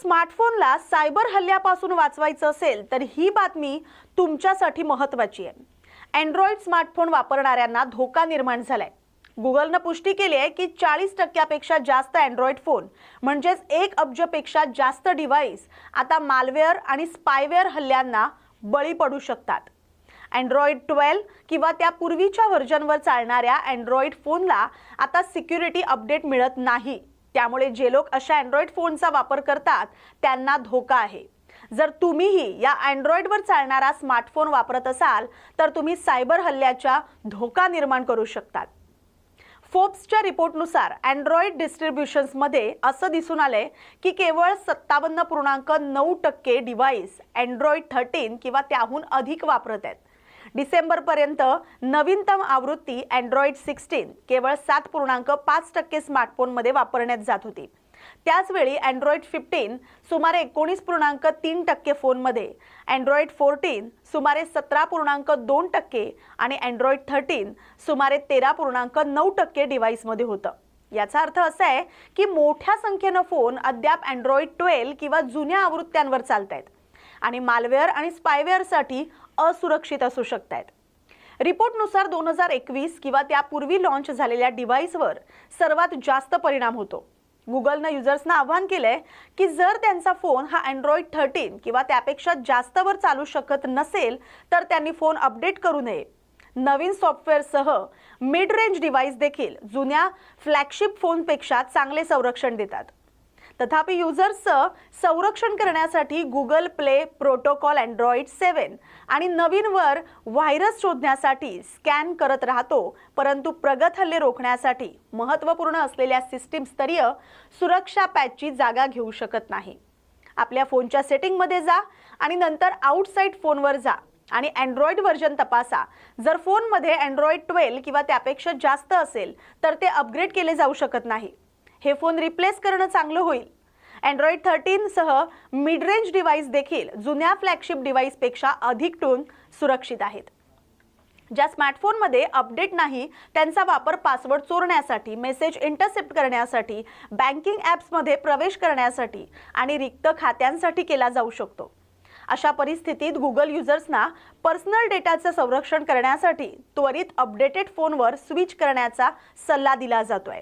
स्मार्टफोनला cyber हल्ल्यापासून वाचवायचं असेल तर ही बातमी तुमच्यासाठी महत्त्वाची आहे. अँड्रॉइड स्मार्टफोन वापरणाऱ्यांना धोका निर्माण झालाय. गुगलनं पुष्टी केली आहे की चाळीस टक्क्यापेक्षा जास्त अँड्रॉइड फोन म्हणजेच एक अब्जपेक्षा जास्त डिव्हाइस आता मालवेअर आणि स्पायवेअर हल्ल्यांना बळी पडू शकतात. अँड्रॉइड ट्वेल्व किंवा त्या पूर्वीच्या व्हर्जनवर चालणाऱ्या अँड्रॉइड फोनला आता सिक्युरिटी अपडेट मिळत नाही. त्यामुळे जे लोक अशा अँड्रॉइड फोनचा वापर करतात त्यांना धोका आहे. जर तुम्हीही या अँड्रॉइडवर चालणारा स्मार्टफोन वापरत असाल तर तुम्ही सायबर हल्ल्याच्या धोका निर्माण करू शकतात. फोर्ब्सच्या रिपोर्टनुसार अँड्रॉइड डिस्ट्रीब्युशन्समध्ये असं दिसून आलंय की केवळ सत्तावन्न पूर्णांक नऊ टक्के डिव्हाइस अँड्रॉइड थर्टीन किंवा त्याहून अधिक वापरत आहेत. डिसेंबरपर्यंत नवीनतम आवृत्ती अँड्रॉइड सिक्स्टीन केवळ सात पूर्णांक पाच टक्के स्मार्टफोनमध्ये वापरण्यात जात होती. त्याचवेळी अँड्रॉइड फिफ्टीन सुमारे एकोणीस पूर्णांक तीन टक्के फोनमध्ये अँड्रॉइड फोर्टीन सुमारे सतरा पूर्णांक दोन टक्के आणि अँड्रॉइड थर्टीन सुमारे तेरा पूर्णांक नऊ टक्के डिव्हाइसमध्ये होतं. याचा अर्थ असा आहे की मोठ्या संख्येनं फोन अद्याप अँड्रॉइड ट्वेल्व किंवा जुन्या आवृत्त्यांवर चालत आहेत आणि मालवेअर आणि स्पायवेअरसाठी असुरक्षित असू शकत आहेत रिपोर्टनुसार दोन हजार एकवीस किंवा त्यापूर्वी लॉन्च झालेल्या डिव्हाइसवर सर्वात जास्त परिणाम होतो. गुगलनं युजर्सना आव्हान केलंय की जर त्यांचा फोन हा अँड्रॉइड थर्टीन किंवा त्यापेक्षा जास्तवर चालू शकत नसेल तर त्यांनी फोन अपडेट करू नये. नवीन सॉफ्टवेअरसह मिड रेंज डिव्हाइस देखील जुन्या फ्लॅगशिप फोनपेक्षा चांगले संरक्षण देतात. तथापि युजर्सचं संरक्षण करण्यासाठी Google play protocol Android seven आणि नवीनवर व्हायरस शोधण्यासाठी स्कॅन करत राहतो परंतु प्रगत हल्ले रोखण्यासाठी महत्त्वपूर्ण असलेल्या सिस्टीमस्तरीय सुरक्षा पॅचची जागा घेऊ शकत नाही. आपल्या फोनच्या सेटिंगमध्ये जा आणि नंतर आउटसाईड फोनवर जा आणि अँड्रॉइड व्हर्जन तपासा. जर फोनमध्ये अँड्रॉइड ट्वेल्व किंवा त्यापेक्षा जास्त असेल तर ते अपग्रेड केले जाऊ शकत नाही. हे फोन रिप्लेस करणं चांगलं होईल. अँड्रॉइड थर्टीनसह मिड रेंज डिव्हाइस देखील जुन्या फ्लॅगशिप डिव्हाइसपेक्षा अधिक टून सुरक्षित आहेत. ज्या स्मार्टफोनमध्ये अपडेट नाही त्यांचा वापर पासवर्ड चोरण्यासाठी मेसेज इंटरसेप्ट करण्यासाठी बँकिंग ॲप्समध्ये प्रवेश करण्यासाठी आणि रिक्त खात्यांसाठी केला जाऊ शकतो. अशा परिस्थितीत गुगल युजर्सना पर्सनल डेटाचं संरक्षण करण्यासाठी त्वरित अपडेटेड फोनवर स्विच करण्याचा सल्ला दिला जातोय.